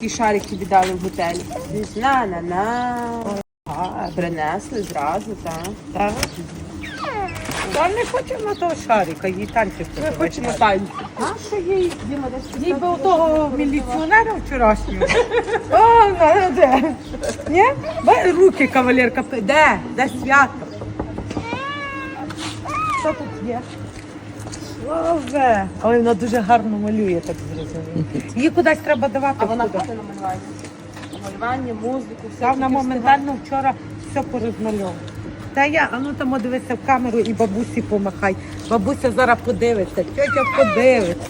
І шарики віддали в готелі. На на на. Принесли зразу, так. Так. Та не хочемо того шарика, їй танці Ми хочемо танці. А що їй? Діма, десь Їй би у того міліціонера вчорашнього. О, на, де? Ні? Бай руки, кавалерка. Де? Де свято? Що тут є? Лове. Ой, вона дуже гарно малює, так зрозуміло. Її кудись треба давати. А вона куди? на малювання. Малювання, музику, все. Та вона моментально вчора все порозмальовувала. Та я, а ну там дивися в камеру і бабусі помахай. Бабуся зараз подивиться, тьотя подивиться.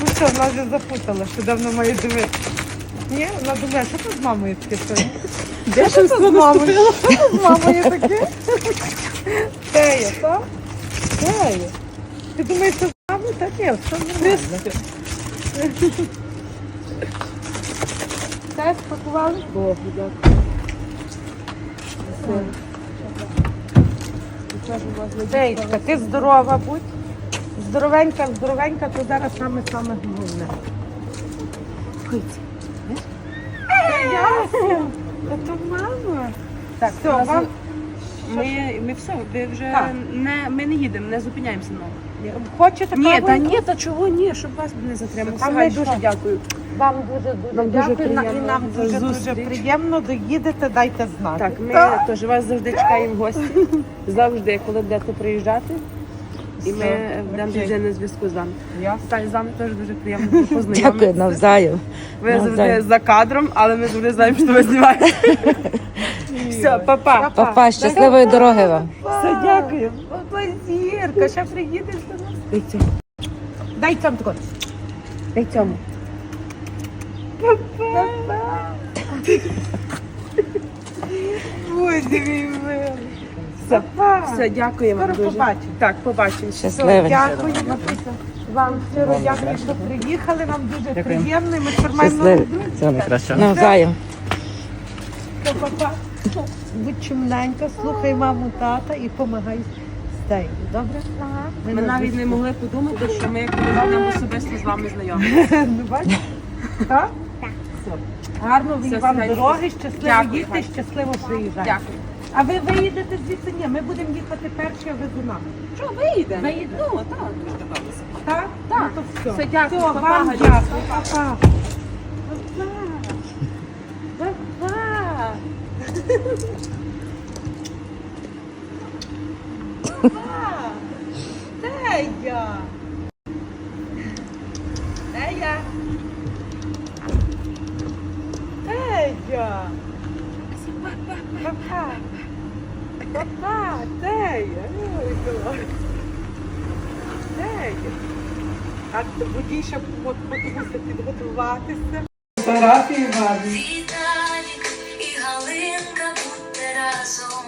Ну що, вона вже запутала, що давно має дивитися. Ні, вона думає, що тут з мамою таке? Де що з мамою? З мамою таке? Де так? Де? Ти думаєш, що з мамою? Та ні, все нормально. Все спакували? Богу, дякую. Дейська, ти здорова будь. Здоровенька, здоровенька, то зараз саме саме головне. Це Мама. Так, все, вам Ми, ми все, ви вже Так. не, ми не їдемо, не зупиняємося знову. хочете Ні, каву? та ні, та чого ні, щоб вас не затримали. Та ми що? дуже дякую. Вам дуже дуже Нам дуже дякую. на- І приємно нам дуже дуже зустріч. приємно. Доїдете, дайте знати. Так, ми Так. теж вас завжди чекаємо в гості. Завжди, коли будете приїжджати. І ми Все, будемо завжди на зв'язку з вами. Так, з вами теж дуже приємно було Дякую познайомитися. навзаєм. Ви завжди за кадром, але ми завжди знаємо, що ви знімаєте. Все, па-па. Папа, щасливої дороги вам. Все, дякую. Папа зірка, ще приїдеш до нас. Дай цьому. Дай цьому тако. Дай цьому. Боже мій милий. Все, все, дякуємо Скоро дуже. побачимо. Так, побачимо. Щасливий. Дякую, Матуся. Вам щиро дякую, що приїхали. Нам дуже приємно. і Ми тепер маємо Щасливий. нову Всього найкращого. Навзаєм. Папа. Будь чумненька, слухай маму, тата і помагай стею. Добре? Ми навіть не могли подумати, що ми коли будемо особисто з вами знайомі. Ну, бачиш? Так? Все. Гарно вам дороги, щасливо Дякую, їдьте, щасливо приїжджайте. Дякую. А ви виїдете звідси? Ні, ми будемо їхати перші, а ви за нами. Що, виїдемо? Виїдемо. Ну, так, дуже добалися. Так? Так. Ну, то все. Все, дякую, Все, папа, вам Галю. дякую. Папа. Папа. Папа. Я? Де я? Де я? Папа. Папа, де я? Ой, Боже. Де я? Так, то водій ще потугуся підготуватися. Фотографії гарні. Віталік і Галинка будьте разом,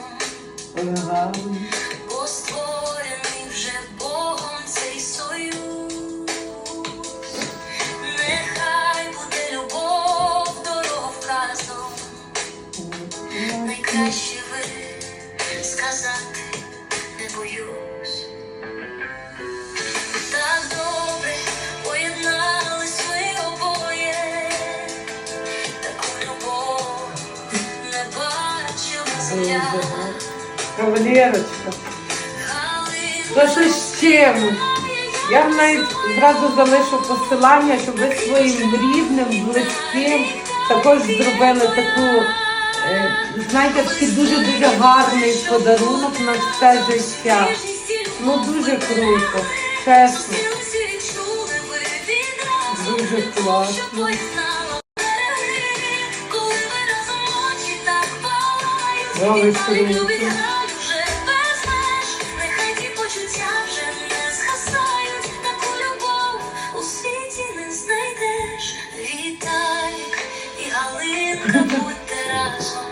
бо Кавалерочка. Галина що з чим? Я вам навіть зразу залишу посилання, щоб ви своїм рідним, близьким також зробили таку, е, знаєте, такий дуже-дуже гарний подарунок на все життя. Ну дуже круто, чесно. Дуже класно. Круто. Нехай ті почуття вже не згасають, таку любов у світі не знайдеш. Віталік і Галинка будьте разом,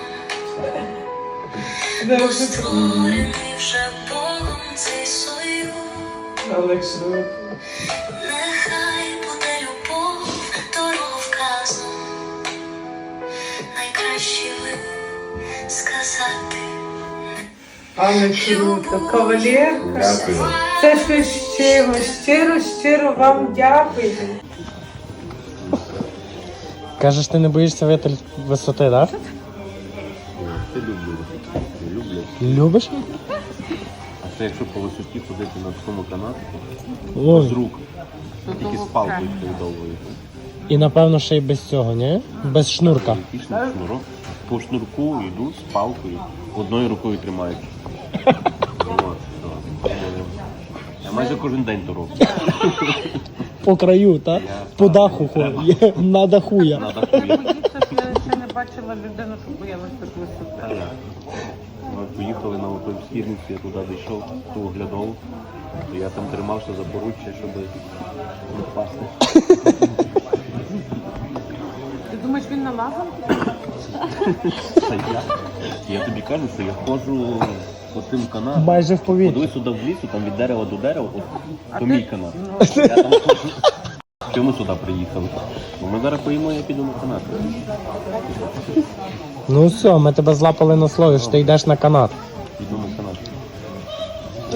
бо створений вже Богом цей союз. Але круто. Кавалерка. Це щось чимось. Щиро, щиро вам дякую. Кажеш, ти не боїшся витель висоти, так? Ти люблю. Люблю. Любиш? А це якщо по висоті ходити на такому канатику, Ой. з рук, тільки з палкою довгою. І напевно ще й без цього, ні? Без шнурка. Шнурок. По шнурку йду з палкою, одною рукою тримаючи. Я майже кожен день то роблю. По краю, так? По даху ходить. На даху я. Ще не бачила людину, що боялася так висоти. Ми поїхали на східниці, я туди дійшов, ту оглядову. То я там тримався за поруччя, щоб не впасти. Ти думаєш, він налазив? Та я, я тобі кажу, що я ходжу по тим канатам. Майже в повітрі. Подивись сюди в лісу, там від дерева до дерева, от, то мій канат. Я там ходжу. Чому ми сюди приїхали? Бо ми зараз поїмо, я піду на канат. Ну все, ми тебе злапали на слові, що ти йдеш на канат. Піду на канат.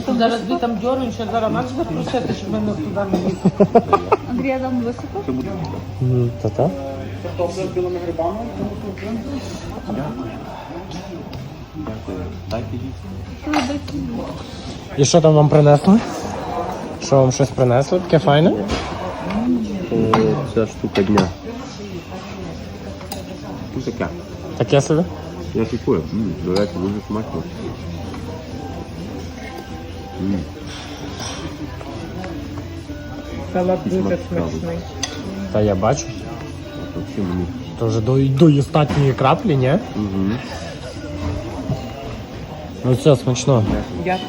Ти зараз дві там дьорюєш, а зараз нас запросити, щоб ми не туди не їхали. Що буде? М, Та та? Дякую. Дайте їсти. І що там вам принесли? Що вам щось принесли? Таке файне? Ця штука дня. Таке. Таке собі? Я шукую. До речі, дуже смачно. Салат дуже смачний. Та я бачу. От Взагалі мені. То вже до, до остатньої краплі, ні? Угу. Ну все, смачно. Дякую.